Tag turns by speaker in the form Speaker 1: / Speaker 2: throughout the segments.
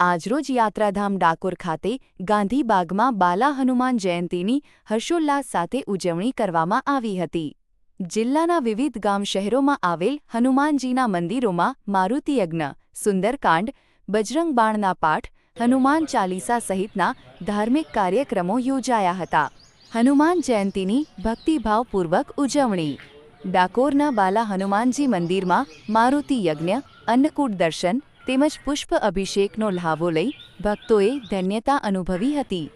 Speaker 1: આજરોજ યાત્રાધામ ડાકોર ખાતે ગાંધીબાગમાં બાલા હનુમાન જયંતીની હર્ષોલ્લાસ સાથે ઉજવણી કરવામાં આવી હતી. જિલ્લાના વિવિધ ગામ શહેરોમાં આવેલ હનુમાનજીના મંદિરોમાં મારુતિયજ્ઞ સુંદરકાંડ, બજરંગ બાણના પાઠ, હનુમાન ચાલીસા સહિતના ધાર્મિક કાર્યક્રમો યોજાયા હતા. હનુમાન જયંતીની ભક્તિભાવપૂર્વક ઉજવણી. ડાકોરના બાલા હનુમાનજી મંદિરમાં મારુતિ યજ્ઞ, અન્નકૂટ દર્શન તેમજ પુષ્પ અભિષેકનો લહાવો લઈ ભક્તોએ ધન્યતા અનુભવી હતી.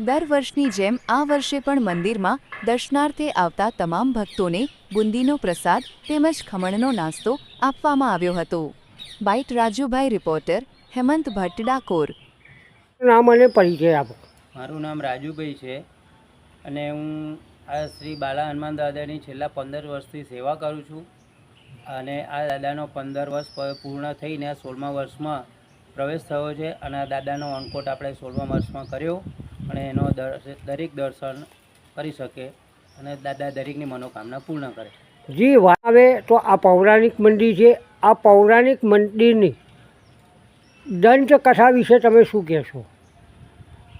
Speaker 1: દર વર્ષની જેમ આ વર્ષે પણ મંદિરમાં દર્શનાર્થે આવતા તમામ ભક્તોને બુંદીનો પ્રસાદ તેમજ ખમણનો નાસ્તો આપવામાં આવ્યો હતો. બાઇટ રાજુભાઈ રિપોર્ટર હેમંત ભટ્ટ ડાકોર
Speaker 2: નામ અને પરિચય આપો.
Speaker 3: મારું નામ રાજુભાઈ છે અને હું આ શ્રી બાલા હનુમાન દાદાની છેલ્લા પંદર વર્ષથી સેવા કરું છું. અને આ દાદાનો પંદર વર્ષ પૂર્ણ થઈને આ સોળમા વર્ષમાં પ્રવેશ થયો છે અને આ દાદાનો અંકોટ આપણે સોળમા વર્ષમાં કર્યો અને એનો દર- દરેક દર્શન કરી શકે અને દાદા દરેકની મનોકામના પૂર્ણ કરે.
Speaker 2: જી વાત આવે તો આ પૌરાણિક મંદિર છે. આ પૌરાણિક મંદિરની દંતકથા વિશે તમે શું કહેશો?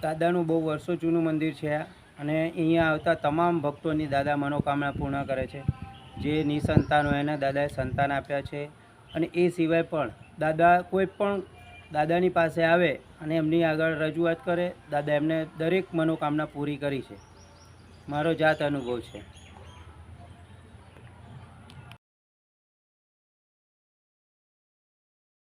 Speaker 3: દાદાનું બહુ વર્ષો જૂનું મંદિર છે અને અહીંયા આવતા તમામ ભક્તોની દાદા મનોકામના પૂર્ણ કરે છે. જે નિસંતાન હોય એને દાદાએ સંતાન આપ્યા છે અને એ સિવાય પણ દાદા કોઈ પણ દાદાની પાસે આવે અને એમની આગળ રજૂઆત કરે, દાદા એમને દરેક મનોકામના પૂરી કરી છે. મારો જાત અનુભવ છે.